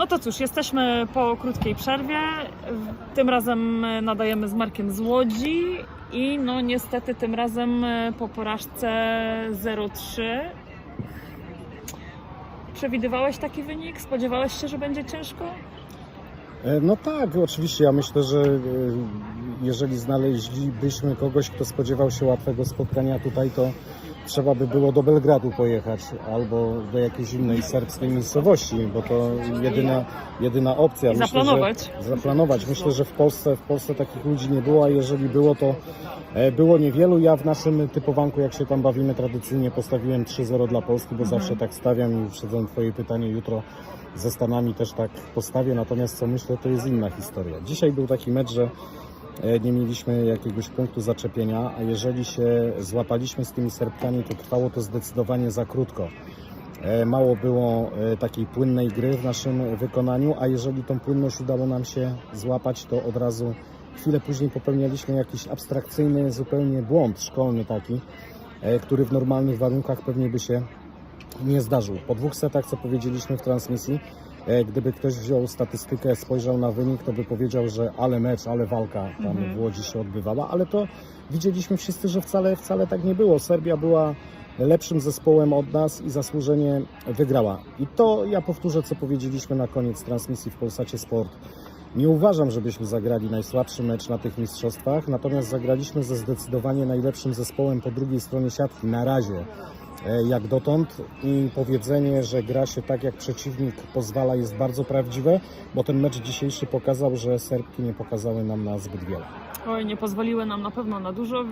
No to cóż, jesteśmy po krótkiej przerwie. Tym razem nadajemy z Markiem z Łodzi i no niestety tym razem po porażce 0-3. Przewidywałeś taki wynik? Spodziewałeś się, że będzie ciężko? E, No tak, oczywiście. Ja myślę, że e, jeżeli znaleźlibyśmy kogoś, kto spodziewał się łatwego spotkania tutaj, to trzeba by było do Belgradu pojechać albo do jakiejś innej serbskiej miejscowości, bo to jedyna, jedyna opcja. I zaplanować. Że, zaplanować. Myślę, że w Polsce, w Polsce takich ludzi nie było, a jeżeli było, to e, było niewielu. Ja w naszym typowanku, jak się tam bawimy tradycyjnie, postawiłem 3-0 dla Polski, bo zawsze tak stawiam i uprzedzam Twoje pytanie jutro ze Stanami też tak postawię, natomiast co myślę, to jest inna historia. Dzisiaj był taki mecz, że nie mieliśmy jakiegoś punktu zaczepienia, a jeżeli się złapaliśmy z tymi Serbkami, to trwało to zdecydowanie za krótko. E, Mało było e, takiej płynnej gry w naszym wykonaniu, a jeżeli tą płynność udało nam się złapać, to od razu chwilę później popełnialiśmy jakiś abstrakcyjny zupełnie błąd szkolny taki, e, który w normalnych warunkach pewnie by się nie zdarzył. Po dwóch setach, co powiedzieliśmy w transmisji, e, gdyby ktoś wziął statystykę, spojrzał na wynik, to by powiedział, że ale mecz, ale walka tam Mhm. w Łodzi się odbywała, ale to widzieliśmy wszyscy, że wcale, wcale tak nie było. Serbia była lepszym zespołem od nas i zasłużenie wygrała. I to ja powtórzę, co powiedzieliśmy na koniec transmisji w Polsacie Sport. Nie uważam, żebyśmy zagrali najsłabszy mecz na tych mistrzostwach, natomiast zagraliśmy ze zdecydowanie najlepszym zespołem po drugiej stronie siatki na razie e, jak dotąd i powiedzenie, że gra się tak jak przeciwnik pozwala jest bardzo prawdziwe, bo ten mecz dzisiejszy pokazał, że Serbki nie pokazały nam na zbyt wiele. Oj, nie pozwoliły nam na pewno na dużo.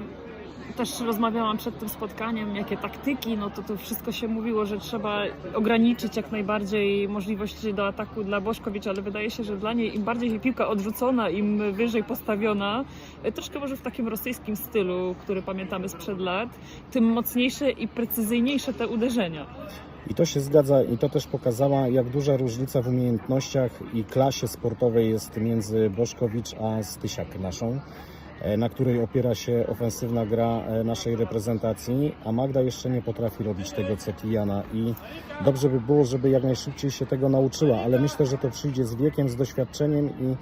Też rozmawiałam przed tym spotkaniem, jakie taktyki, no to to wszystko się mówiło, że trzeba ograniczyć jak najbardziej możliwości do ataku dla Boszkowicz, ale wydaje się, że dla niej im bardziej piłka odrzucona, im wyżej postawiona, e, troszkę może w takim rosyjskim stylu, który pamiętamy sprzed lat, tym mocniejsze i precyzyjniejsze te uderzenia. I to się zgadza i to też pokazała, jak duża różnica w umiejętnościach i klasie sportowej jest między Boszkowicz a Stysiak naszą, na której opiera się ofensywna gra e, naszej reprezentacji, a Magda jeszcze nie potrafi robić tego, co Tijana i dobrze by było, żeby jak najszybciej się tego nauczyła, ale myślę, że to przyjdzie z wiekiem, z doświadczeniem i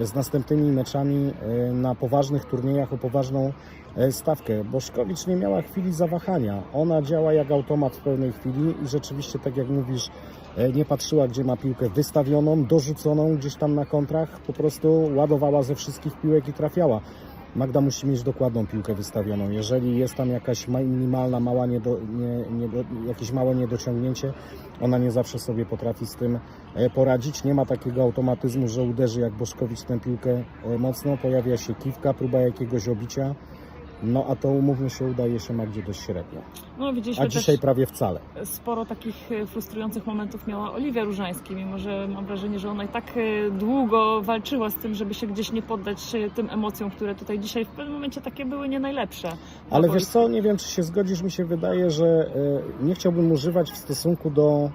z następnymi meczami e, na poważnych turniejach o poważną e, stawkę. Boszkowicz nie miała chwili zawahania. Ona działa jak automat w pełnej chwili i rzeczywiście, tak jak mówisz, e, nie patrzyła, gdzie ma piłkę wystawioną, dorzuconą gdzieś tam na kontrach, po prostu ładowała ze wszystkich piłek i trafiała. Magda musi mieć dokładną piłkę wystawioną. Jeżeli jest tam jakaś ma- minimalna, mała niedo, nie, niedo, jakieś małe niedociągnięcie, ona nie zawsze sobie potrafi z tym e, poradzić. Nie ma takiego automatyzmu, że uderzy jak Boszkowicz tę piłkę e, mocno, pojawia się kiwka, próba jakiegoś obicia. No a to umówmy się, udaje się Magdzie dość średnio. No, widzieliśmy A dzisiaj prawie wcale. sporo takich e, frustrujących momentów miała Oliwia Różański, mimo że mam wrażenie, że ona i tak e, długo walczyła z tym, żeby się gdzieś nie poddać e, tym emocjom, które tutaj dzisiaj w pewnym momencie takie były nie najlepsze. na Ale wiesz co, nie wiem czy się zgodzisz, mi się wydaje, że nie chciałbym używać w stosunku do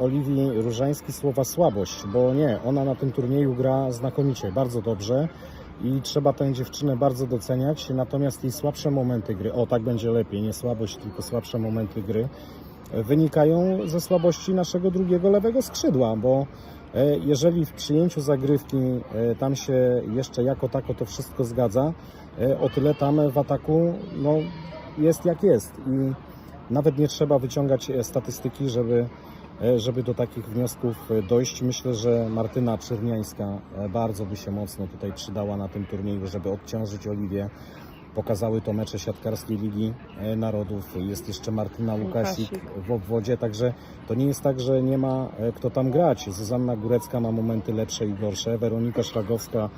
Oliwii Różańskiej słowa słabość, bo nie, ona na tym turnieju gra znakomicie, bardzo dobrze i trzeba tę dziewczynę bardzo doceniać, natomiast jej słabsze momenty gry, o tak będzie lepiej, nie słabość, tylko słabsze momenty gry, e, wynikają ze słabości naszego drugiego lewego skrzydła, bo e, jeżeli w przyjęciu zagrywki e, tam się jeszcze jako tako to wszystko zgadza, o tyle tam w ataku no, jest jak jest. I nawet nie trzeba wyciągać statystyki, żeby, żeby do takich wniosków e, dojść. Myślę, że Martyna Czerniańska e, bardzo by się mocno tutaj przydała na tym turnieju, żeby odciążyć Oliwię. Pokazały to mecze siatkarskiej Ligi e, Narodów. Jest jeszcze Martyna Łukasik w obwodzie, także to nie jest tak, że nie ma e, kto tam grać. Zuzanna Górecka ma momenty lepsze i gorsze. Weronika Szlagowska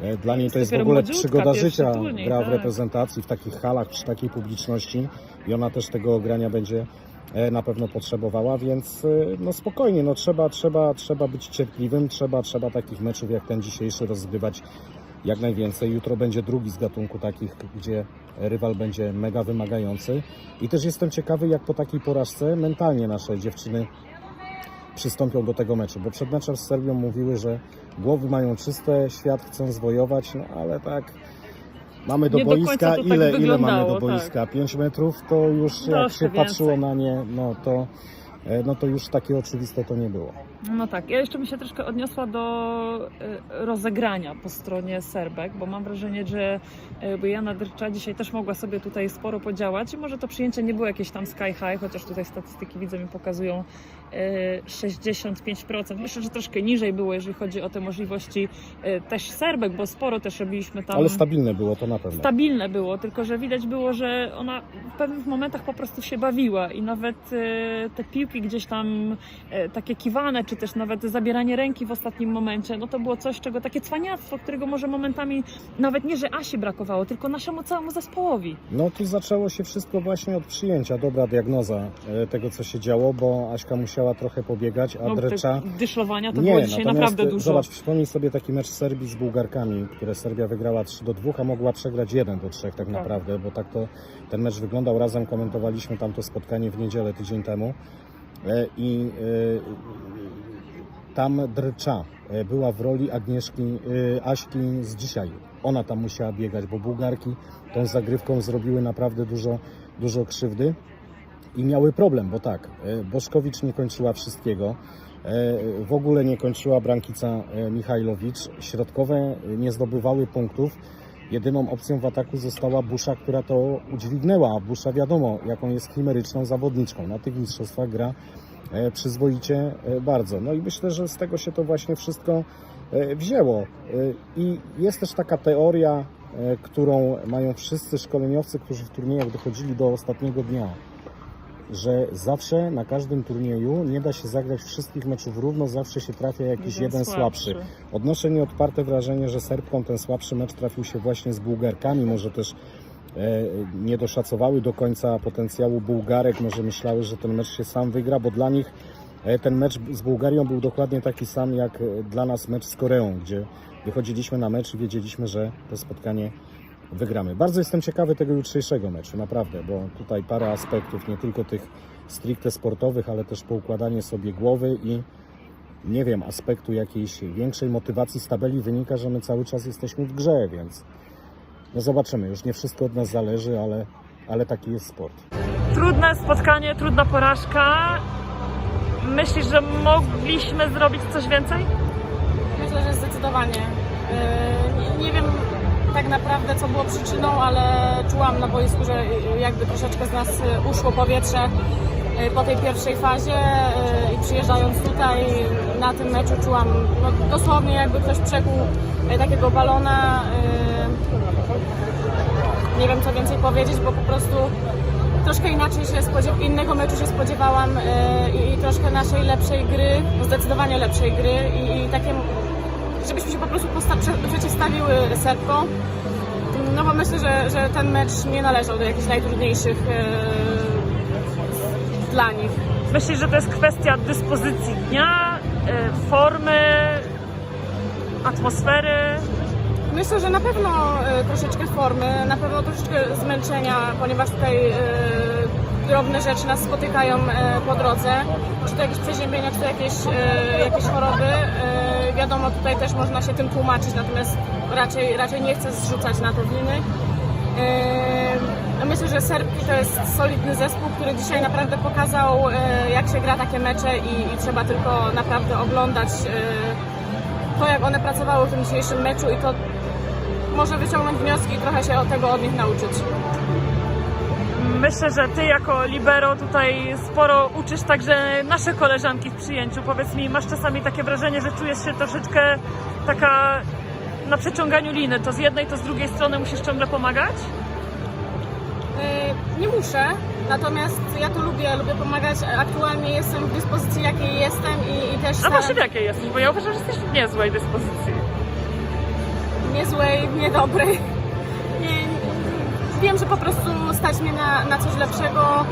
e, dla niej to jest w ogóle przygoda życia. Gra w tak. reprezentacji, w takich halach, przy takiej publiczności i ona też tego grania będzie e, na pewno potrzebowała, więc e, no spokojnie, no trzeba, trzeba, trzeba być cierpliwym, trzeba, trzeba takich meczów jak ten dzisiejszy rozgrywać jak najwięcej. Jutro będzie drugi z gatunku takich, gdzie rywal będzie mega wymagający i też jestem ciekawy, jak po takiej porażce mentalnie nasze dziewczyny przystąpią do tego meczu, bo przed meczem z Serbią mówiły, że głowy mają czyste, świat chcą zwojować, no ale tak mamy do Nie do boiska, to tak ile, ile mamy do boiska? 5 metrów to już jak Troszkę się patrzyło więcej. na nie, no to, e, no to już takie oczywiste to nie było. No tak, ja jeszcze bym się troszkę odniosła do e, rozegrania po stronie Serbek, bo mam wrażenie, że e, Bojana Drcza dzisiaj też mogła sobie tutaj sporo podziałać i może to przyjęcie nie było jakieś tam sky high, chociaż tutaj statystyki widzę mi pokazują e, 65%. Myślę, że troszkę niżej było, jeżeli chodzi o te możliwości e, też Serbek, bo sporo też robiliśmy tam Ale stabilne było to na pewno. stabilne było, tylko że widać było, że ona w pewnych momentach po prostu się bawiła i nawet e, te piłki gdzieś tam e, takie kiwane, czy też nawet zabieranie ręki w ostatnim momencie, no to było coś, czego takie cwaniactwo, którego może momentami nawet nie, że Asi brakowało, tylko naszemu całemu zespołowi. No tu zaczęło się wszystko właśnie od przyjęcia. Dobra diagnoza e, tego, co się działo, bo Aśka musiała trochę pobiegać, a No, Drecza... dyszlowania to Nie, było dzisiaj natomiast, naprawdę e, dużo. Zobacz, przypomnij sobie taki mecz Serbii z Bułgarkami, które Serbia wygrała 3 do 2, a mogła przegrać 1 do 3 tak naprawdę, bo tak to ten mecz wyglądał. Razem komentowaliśmy tamto spotkanie w niedzielę tydzień temu E, i e, tam Drcza e, była w roli Agnieszki, e, Aśki z dzisiaj. Ona tam musiała biegać, bo Bułgarki tą zagrywką zrobiły naprawdę dużo, dużo krzywdy i miały problem, bo tak, e, Boszkowicz nie kończyła wszystkiego. W ogóle nie kończyła Brankica Michajlowicz. Środkowe nie zdobywały punktów. Jedyną opcją w ataku została Busza, która to udźwignęła. Busza wiadomo, jaką jest chimeryczną zawodniczką. Na tych mistrzostwach gra przyzwoicie e, bardzo. No i myślę, że z tego się to właśnie wszystko e, wzięło. E, I jest też taka teoria, e, którą mają wszyscy szkoleniowcy, którzy w turniejach dochodzili do ostatniego dnia że zawsze na każdym turnieju nie da się zagrać wszystkich meczów równo, zawsze się trafia jakiś jeden, słabszy. Odnoszę nieodparte wrażenie, że Serbkom ten słabszy mecz trafił się właśnie z Bułgarkami, może też e, nie doszacowały do końca potencjału Bułgarek, może myślały, że ten mecz się sam wygra, bo dla nich e, ten mecz z Bułgarią był dokładnie taki sam jak e, dla nas mecz z Koreą, gdzie wychodziliśmy na mecz i wiedzieliśmy, że to spotkanie wygramy. Bardzo jestem ciekawy tego jutrzejszego meczu, naprawdę, bo tutaj parę aspektów, nie tylko tych stricte sportowych, ale też poukładanie sobie głowy i nie wiem, aspektu jakiejś większej motywacji z tabeli wynika, że my cały czas jesteśmy w grze, więc no zobaczymy. Już nie wszystko od nas zależy, ale, ale taki jest sport. Trudne spotkanie, trudna porażka. Myślisz, że mogliśmy zrobić coś więcej? Myślę, że zdecydowanie. Yy, Nie, nie wiem tak naprawdę, co było przyczyną, ale czułam na boisku, że jakby troszeczkę z nas uszło powietrze y, po tej pierwszej fazie y, i przyjeżdżając tutaj na tym meczu czułam no, dosłownie jakby ktoś przekuł y, takiego balona. Nie wiem, co więcej powiedzieć, bo po prostu troszkę inaczej się spodziew- innego meczu się spodziewałam y, i, i troszkę naszej lepszej gry, zdecydowanie lepszej gry i, i takie żebyśmy się po prostu posta- prze- przeciwstawiły Serbkom. No bo myślę, że, że ten mecz nie należał do jakichś najtrudniejszych e, dla nich. Myślisz, że to jest kwestia dyspozycji dnia, e, formy, atmosfery? Myślę, że na pewno e, troszeczkę formy, na pewno troszeczkę zmęczenia, ponieważ tutaj e, drobne rzeczy nas spotykają e, po drodze. Czy to jakieś przeziębienia, czy to jakieś, jakieś choroby. Wiadomo, tutaj też można się tym tłumaczyć, natomiast raczej, raczej nie chcę zrzucać na to winy. Myślę, że Serbki to jest solidny zespół, który dzisiaj naprawdę pokazał, jak się gra takie mecze i, i trzeba tylko naprawdę oglądać to, jak one pracowały w tym dzisiejszym meczu i to może wyciągnąć wnioski i trochę się tego od nich nauczyć. Myślę, że ty jako libero tutaj sporo uczysz także nasze koleżanki w przyjęciu. Powiedz mi, masz czasami takie wrażenie, że czujesz się troszeczkę taka na przeciąganiu liny. To z jednej, to z drugiej strony musisz ciągle pomagać? Yy, Nie muszę, natomiast ja to lubię, lubię pomagać. Aktualnie jestem w dyspozycji, jakiej jestem i, i też A właśnie w jakiej jesteś? Bo ja uważam, że jesteś w niezłej dyspozycji. Niezłej, niedobrej. Nie, wiem, że po prostu stać mnie na, na coś lepszego,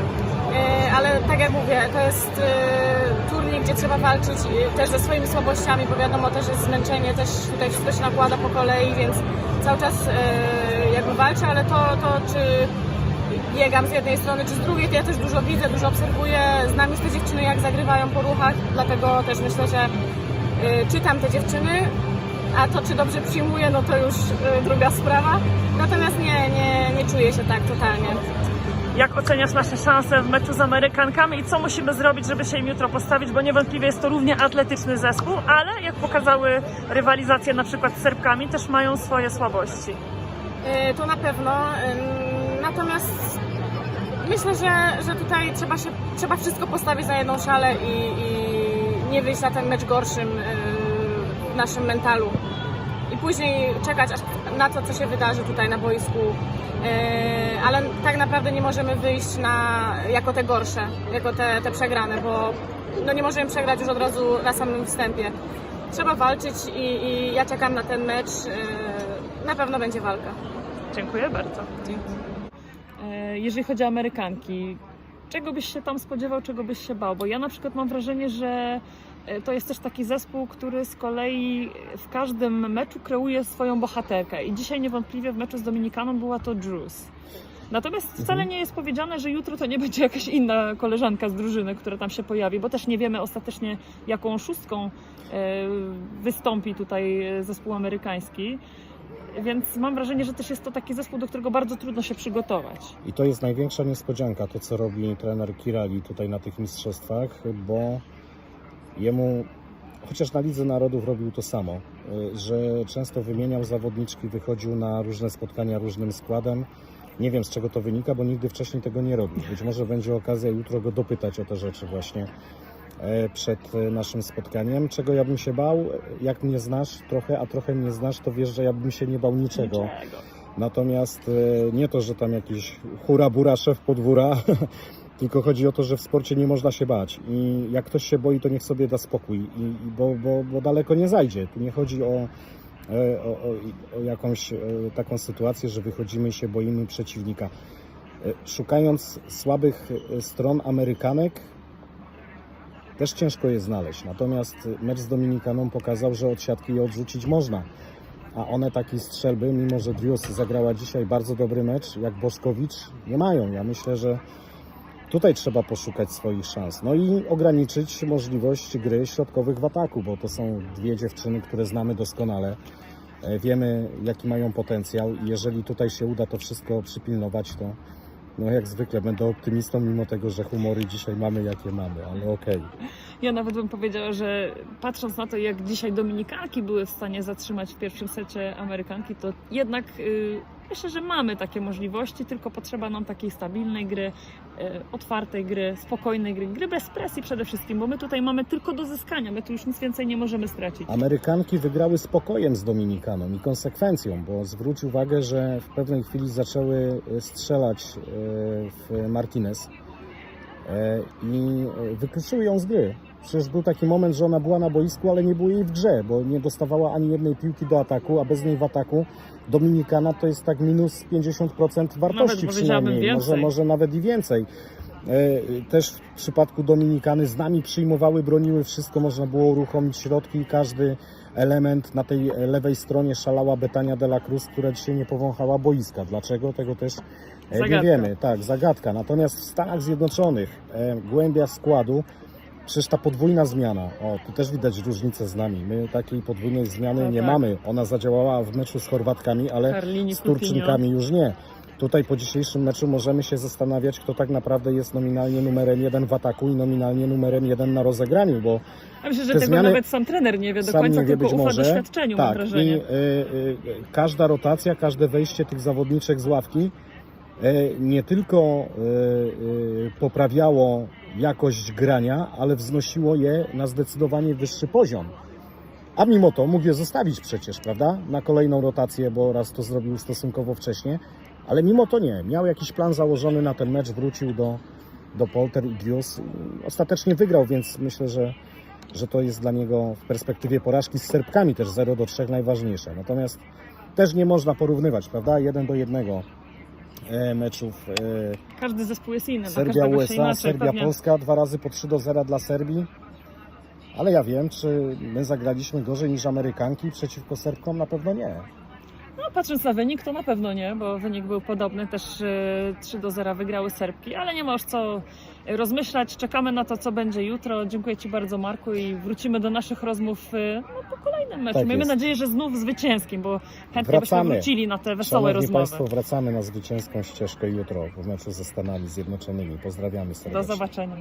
yy, ale tak jak mówię, to jest yy, turniej, gdzie trzeba walczyć yy, też ze swoimi słabościami, bo wiadomo, też jest zmęczenie, też tutaj wszystko się nakłada po kolei, więc cały czas jakby walczę, ale to, to czy biegam z jednej strony czy z drugiej, to ja też dużo widzę, dużo obserwuję, znam już te dziewczyny jak zagrywają po ruchach, dlatego też myślę, że czytam te dziewczyny, a to czy dobrze przyjmuję, no to już y, druga sprawa. Natomiast nie, nie, nie czuję się tak totalnie. Jak oceniasz nasze szanse w meczu z Amerykankami i co musimy zrobić, żeby się im jutro postawić? Bo niewątpliwie jest to równie atletyczny zespół, ale jak pokazały rywalizacje na przykład z Serbkami, też mają swoje słabości. E, To na pewno. Natomiast myślę, że, że tutaj trzeba, się, trzeba wszystko postawić na jedną szalę i, i nie wyjść na ten mecz gorszym naszym mentalu. I później czekać aż na to, co się wydarzy tutaj na boisku. Yy, Ale tak naprawdę nie możemy wyjść na, jako te gorsze, jako te, te przegrane, bo no nie możemy przegrać już od razu na samym wstępie. Trzeba walczyć i, i ja czekam na ten mecz. Yy, Na pewno będzie walka. Dziękuję bardzo. E, Jeżeli chodzi o Amerykanki, czego byś się tam spodziewał, czego byś się bał? Bo ja na przykład mam wrażenie, że to jest też taki zespół, który z kolei w każdym meczu kreuje swoją bohaterkę. I dzisiaj niewątpliwie w meczu z Dominikaną była to Drews. Natomiast wcale nie jest powiedziane, że jutro to nie będzie jakaś inna koleżanka z drużyny, która tam się pojawi, bo też nie wiemy ostatecznie, jaką szóstką e, wystąpi tutaj e, zespół amerykański. Więc mam wrażenie, że też jest to taki zespół, do którego bardzo trudno się przygotować. I to jest największa niespodzianka, to co robi trener Kirali tutaj na tych mistrzostwach, bo jemu, chociaż na Lidze Narodów robił to samo, y, że często wymieniał zawodniczki, wychodził na różne spotkania różnym składem. Nie wiem z czego to wynika, bo nigdy wcześniej tego nie robił. Być może będzie okazja jutro go dopytać o te rzeczy właśnie e, przed e, naszym spotkaniem. Czego ja bym się bał? Jak mnie znasz trochę, a trochę mnie znasz, to wiesz, że ja bym się nie bał niczego. Natomiast e, nie to, że tam jakiś hura bura szef podwóra, tylko chodzi o to, że w sporcie nie można się bać. I jak ktoś się boi, to niech sobie da spokój, I, bo, bo, bo daleko nie zajdzie. Tu nie chodzi o, e, o, o, o jakąś e, taką sytuację, że wychodzimy i się boimy przeciwnika. E, Szukając słabych stron Amerykanek, też ciężko je znaleźć. Natomiast mecz z Dominikaną pokazał, że od siatki je odrzucić można. A one takiej strzelby, mimo że Drius zagrała dzisiaj bardzo dobry mecz, jak Boszkowicz, nie mają. Ja myślę, że tutaj trzeba poszukać swoich szans. No i ograniczyć możliwość gry środkowych w ataku, bo to są dwie dziewczyny, które znamy doskonale. E, Wiemy, jaki mają potencjał i jeżeli tutaj się uda to wszystko przypilnować, to no jak zwykle będę optymistą, mimo tego, że humory dzisiaj mamy, jakie mamy, ale okej. Ja nawet bym powiedziała, że patrząc na to, jak dzisiaj Dominikanki były w stanie zatrzymać w pierwszym secie Amerykanki, to jednak y, myślę, że mamy takie możliwości, tylko potrzeba nam takiej stabilnej gry, y, otwartej gry, spokojnej gry, gry bez presji przede wszystkim, bo my tutaj mamy tylko do zyskania, my tu już nic więcej nie możemy stracić. Amerykanki wygrały spokojem z Dominikaną i konsekwencją, bo zwróć uwagę, że w pewnej chwili zaczęły e, strzelać e, w Martinez e, i e, wykluczyły ją z gry. Przecież był taki moment, że ona była na boisku, ale nie było jej w grze, bo nie dostawała ani jednej piłki do ataku, a bez niej w ataku Dominikana to jest tak minus 50% wartości powiedziałabym przynajmniej, może, może nawet i więcej. E, Też w przypadku Dominikany z nami przyjmowały, broniły wszystko, można było uruchomić środki i każdy element na tej lewej stronie szalała Betania de la Cruz, która dzisiaj nie powąchała boiska. Dlaczego? Tego też e, nie Zagadka. wiemy. Tak, zagadka. Natomiast w Stanach Zjednoczonych e, głębia składu Przecież ta podwójna zmiana, o, tu też widać różnicę z nami. My takiej podwójnej zmiany No nie tak. mamy. Ona zadziałała w meczu z Chorwatkami, ale Carlini, z Turczynkami już nie. Tutaj po dzisiejszym meczu możemy się zastanawiać, kto tak naprawdę jest nominalnie numerem jeden w ataku i nominalnie numerem jeden na rozegraniu, bo Ja myślę, że te tego zmiany- nawet sam trener nie wie do końca, nie wie tylko ufa może. doświadczeniu, mam tak, wrażenie. I y, y, każda rotacja, każde wejście tych zawodniczek z ławki nie tylko y, y, poprawiało jakość grania, ale wznosiło je na zdecydowanie wyższy poziom. A mimo to mógł je zostawić przecież, prawda? Na kolejną rotację, bo raz to zrobił stosunkowo wcześnie, ale mimo to nie. Miał jakiś plan założony na ten mecz, wrócił do, do Polter i Drius. i Ostatecznie wygrał, więc myślę, że, że to jest dla niego w perspektywie porażki z Serbkami też 0 do 3 najważniejsze. Natomiast też nie można porównywać, prawda? Jeden do jednego e, meczów e, Każdy zespół jest inny, dla Serbia, USA, inaczej Serbia, pewnie. Polska, dwa razy po 3 do 0 dla Serbii. Ale ja wiem, czy my zagraliśmy gorzej niż Amerykanki przeciwko Serbkom? Na pewno nie. No, patrząc na wynik, to na pewno nie, bo wynik był podobny, też e, 3 do 0 wygrały Serbki, ale nie ma już co rozmyślać, czekamy na to, co będzie jutro. Dziękuję Ci bardzo, Marku, i wrócimy do naszych rozmów e, no, po kolejnym meczu. Tak Miejmy jest. nadzieję, że znów zwycięskim, bo chętnie byśmy Wracamy. wrócili na te wesołe Szanowni rozmowy. Państwo, wracamy na zwycięską ścieżkę jutro w meczu ze Stanami Zjednoczonymi. Pozdrawiamy serdecznie. Do zobaczenia.